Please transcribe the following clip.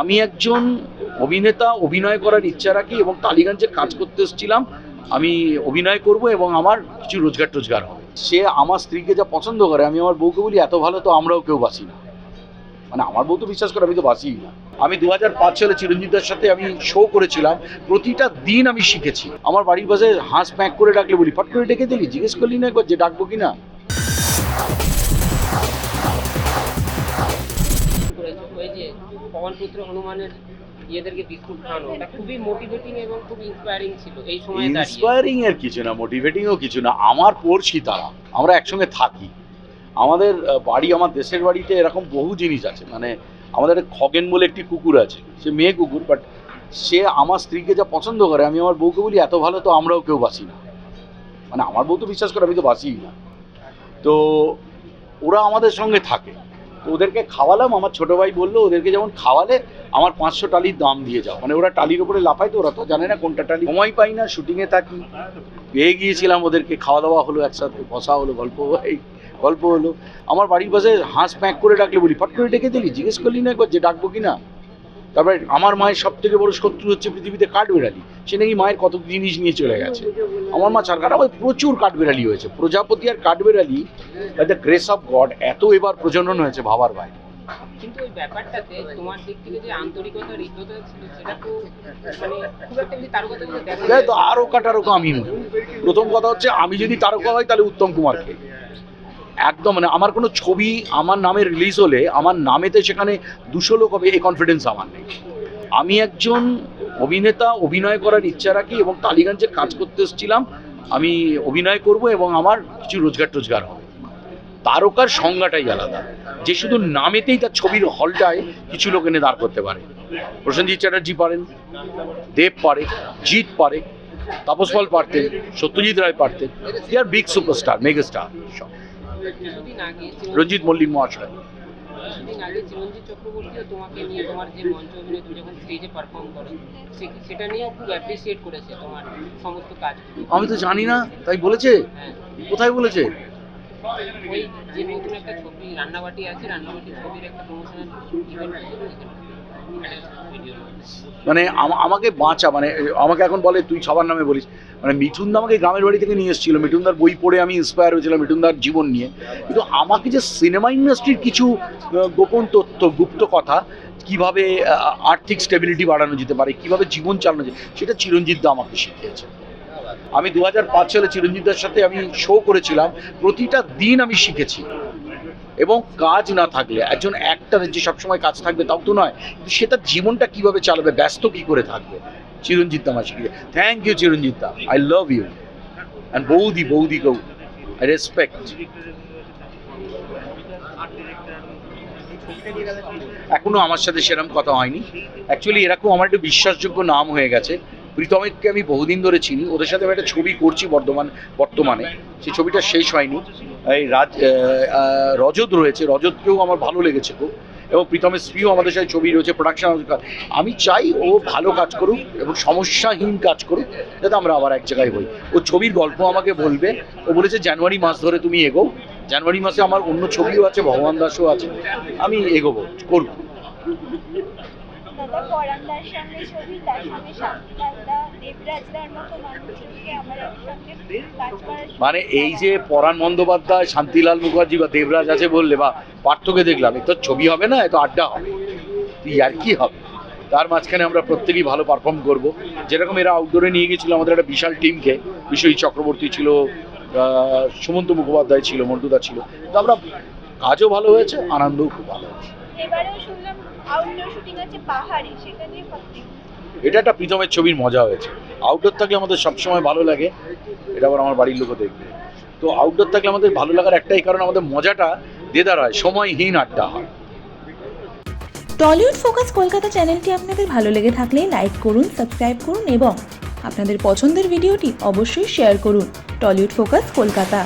আমি একজন অভিনেতা, অভিনয় করার ইচ্ছা রাখি এবং টালিগঞ্জে কাজ করতে এসেছিলাম। আমি অভিনয় করব এবং আমার কিছু রোজগার টোজগার হবে। সে আমার স্ত্রীকে যা পছন্দ করে, আমি আমার বউকে বলি, এত ভালো তো আমরাও কেউ বাসি না। মানে আমার বউ তো বিশ্বাস করে, আমি তো বাসিই না। আমি দু হাজার পাঁচ সালে চিরঞ্জিতের সাথে আমি শো করেছিলাম। প্রতিটা দিন আমি শিখেছি। আমার বাড়ির পাশে হাঁস প্যাক করে ডাকলে বলি, ফট করে ডেকে দিলি, জিজ্ঞেস করলি না একবার যে ডাকবো কি না পবনপুত্র হনুমানের ইয়েদেরকে বিস্কুট খাওয়ানো ওটা খুবই মোটিভেটিং এবং খুব ইন্সপায়ারিং ছিল এই সময়ে ইন্সপায়ারিং এর কিছু না মোটিভেটিংও কিছু না, আমার পড়ছি তারা, আমরা একসঙ্গে থাকি। আমাদের বাড়ি, আমার দেশের বাড়িতে এরকম বহু জিনিস আছে মানে আমাদের খগেন বলে একটি কুকুর আছে, সে মেয়ে কুকুর বাট সে আমার স্ত্রীকে যা পছন্দ করে, আমি আমার বউকে বলি, এত ভালো তো আমরাও কেউ বাসি না। মানে আমার বউ তো বিশ্বাস করে, আমি তো বাসিই না। তো ওরা আমাদের সঙ্গে থাকে। ওদেরকে খাওয়ালাম, আমার ছোট ভাই বলল, ওদেরকে যেমন খাওয়ালে আমার পাঁচশো টালির দাম দিয়ে যাও। মানে ওরা টালির উপরে লাফায় তো, ওরা তো জানে না কোনটা টালি। সময় পাই না শুটিংয়ে থাকি। পেয়ে গিয়েছিলাম ওদেরকে খাওয়া দাওয়া হলো একসাথে, বসা হলো, গল্প এই গল্প হলো। আমার বাড়ির পাশে হাঁস প্যাক করে ডাকলে বলি, ফট করে ডেকে দিলি, জিজ্ঞেস করলি না একবার যে ডাকবো কি না তারপরে আমার মায়ের সব থেকে বড় শত্রু হচ্ছে পৃথিবীতে কাঠবেড়ালি। সে নাকি মায়ের কত জিনিস নিয়ে চলে গেছে। আমার মা চারকাটা ওই প্রচুর কাঠবেড়ালি হয়েছে। প্রজাপতি আর কাঠবেড়ালি দ্য গ্রেস অফ গড এত এবার প্রজনন হয়েছে ভাবার বাইরে। কিন্তু ওই ব্যাপারটাতে তোমার দিক থেকে যে আন্তরিকতা হৃদ্যতা ছিল সেটা তো মানে খুব একটা দেখা তো আরও কাটারকা আমি নই। প্রথম কথা হচ্ছে আমি যদি তারকা হয় তাহলে উত্তম কুমারকে একদম মানে আমার কোনো ছবি আমার নামে রিলিজ হলে আমার নামেতে সেখানে দুশো লোক হবে, এই কনফিডেন্স আমার নেই। আমি একজন অভিনেতা, অভিনয় করার ইচ্ছা রাখি এবং টালিগঞ্জে কাজ করতে এসেছিলাম, আমি অভিনয় করব এবং আমার কিছু রোজগার টোজগার হবে। তারকার সংজ্ঞাটাই আলাদা। যে শুধু নামেতেই তার ছবির হলটায় কিছু লোক এনে দাঁড় করতে পারে। প্রসেনজিৎ চ্যাটার্জি পারেন, দেব পারে, জিৎ পারে, তাপস পাল পারতেন, সত্যজিৎ রায় পারতেন। They are big superstar megastar সব। কিছুদিন আগে রঞ্জিত মল্লিক মহাশয়। কিছুদিন আগে চিরঞ্জিত চক্রবর্তীও তোমাকে নিয়ে তোমার যে মঞ্চ অভিনয় তুমি যখন স্টেজে পারফর্ম করো সেটা নিয়েও খুব অ্যাপ্রিসিয়েট করেছে তোমার সমস্ত কাজ। আমি তো জানি না তাই বলেছে? হ্যাঁ। কোথায় বলেছে? ওই যে নতুন একটা ছবি রান্নাবাটি আছে রান্নাবাটি ছবির একটা প্রমোশনাল ইভেন্ট ভিডিও মানে আমাকে বাঁচা মানে আমাকে এখন বলে, তুই সবার নামে বলিস। মানে মিঠুনদা আমাকে গ্রামের বাড়ি থেকে নিয়ে এসেছিল। মিঠুনদার বই পড়ে আমি ইন্সপায়ার হয়েছিলাম মিঠুনদার জীবন নিয়ে। কিন্তু আমাকে যে সিনেমা ইন্ডাস্ট্রির কিছু গোপন তথ্য, গুপ্ত কথা, কীভাবে আর্থিক স্টেবিলিটি বাড়ানো যেতে পারে, কীভাবে জীবন চালানো যায়, সেটা চিরঞ্জিত দা আমাকে শিখিয়েছে। আমি দু হাজার পাঁচ সালে চিরঞ্জিতদার সাথে আমি শো করেছিলাম। প্রতিটা দিন আমি শিখেছি। এবং কাজ না থাকলে, একজন অ্যাক্টারের যে সবসময় কাজ থাকবে তাও তো নয়, কিন্তু সে তার জীবনটা কীভাবে চালাবে, ব্যস্ত কি করে থাকবে? চিরঞ্জিত শিখিয়ে thank you Chiranjeet. Da I love you and বৌদি বৌদি গৌ আই রেসপেক্ট এখনও আমার সাথে সেরকম কথা হয়নি। অ্যাকচুয়ালি এরকম আমার একটা বিশ্বাসযোগ্য নাম হয়ে গেছে। প্রীতমেককে আমি বহুদিন ধরে চিনি। ওদের সাথে আমি একটা ছবি করছি বর্ধমান, বর্তমানে। সেই ছবিটা শেষ হয়নি। এই রাজ রজত রয়েছে। রজতকেও আমার ভালো লেগেছে খুব। এবং প্রীতমের স্ত্রীও আমাদের সাথে ছবি রয়েছে প্রোডাকশন আমি চাই ও ভালো কাজ করুক এবং সমস্যাহীন কাজ করুক, যাতে আমরা আবার এক জায়গায় হই। ও ছবির গল্প আমাকে বলবে। ও বলেছে, জানুয়ারি মাস ধরে তুমি এগো জানুয়ারি মাসে আমার অন্য ছবিও আছে, ভগবান দাসও আছে। আমি এগোবো, করব। পরান্দার সঙ্গে ছবি তার সঙ্গে শান্তিলালদা দেবরাজদার মতো মানুষকে আমার একসঙ্গে কাজ করার মানে এই যে পরাণ বন্দ্যোপাধ্যায় শান্তিলাল মুখার্জি বা দেবরাজ আছে বললে বা পার্থকে দেখলাম এ তো ছবি হবে না এ তো আড্ডা হবে। আর কি হবে? তার মাঝখানে আমরা প্রত্যেকেই ভালো পারফর্ম করব। যেরকম এরা আউটডোরে নিয়ে গেছিল আমাদের একটা বিশাল টিমকে বিশ্বজিৎ চক্রবর্তী ছিল সুমন্ত মুখোপাধ্যায় ছিল মন্টুদা ছিল। তো আমরা কাজও ভালো হয়েছে আনন্দও খুব ভালো হয়েছে। এবারেও শুনলাম আউটডোর শুটিং আছে পাহাড়ে সেটা নিয়ে এটা একটা প্রীতমের ছবির মজা হয়েছে। আউটডোর থাকলে আমাদের সবসময় ভালো লাগে এটা আবার আমার বাড়ির লোকও দেখবে। তো আউটডোর থাকলে আমাদের ভালো লাগার একটাই কারণ আমাদের মজাটা দেদার হয় সময়হীন আড্ডা। হয় টলিউড ফোকাস কলকাতা চ্যানেলটি আপনাদের ভালো লেগে থাকলে লাইক করুন সাবস্ক্রাইব করুন এবং আপনাদের পছন্দের ভিডিওটি অবশ্যই শেয়ার করুন টলিউড ফোকাস কলকাতা।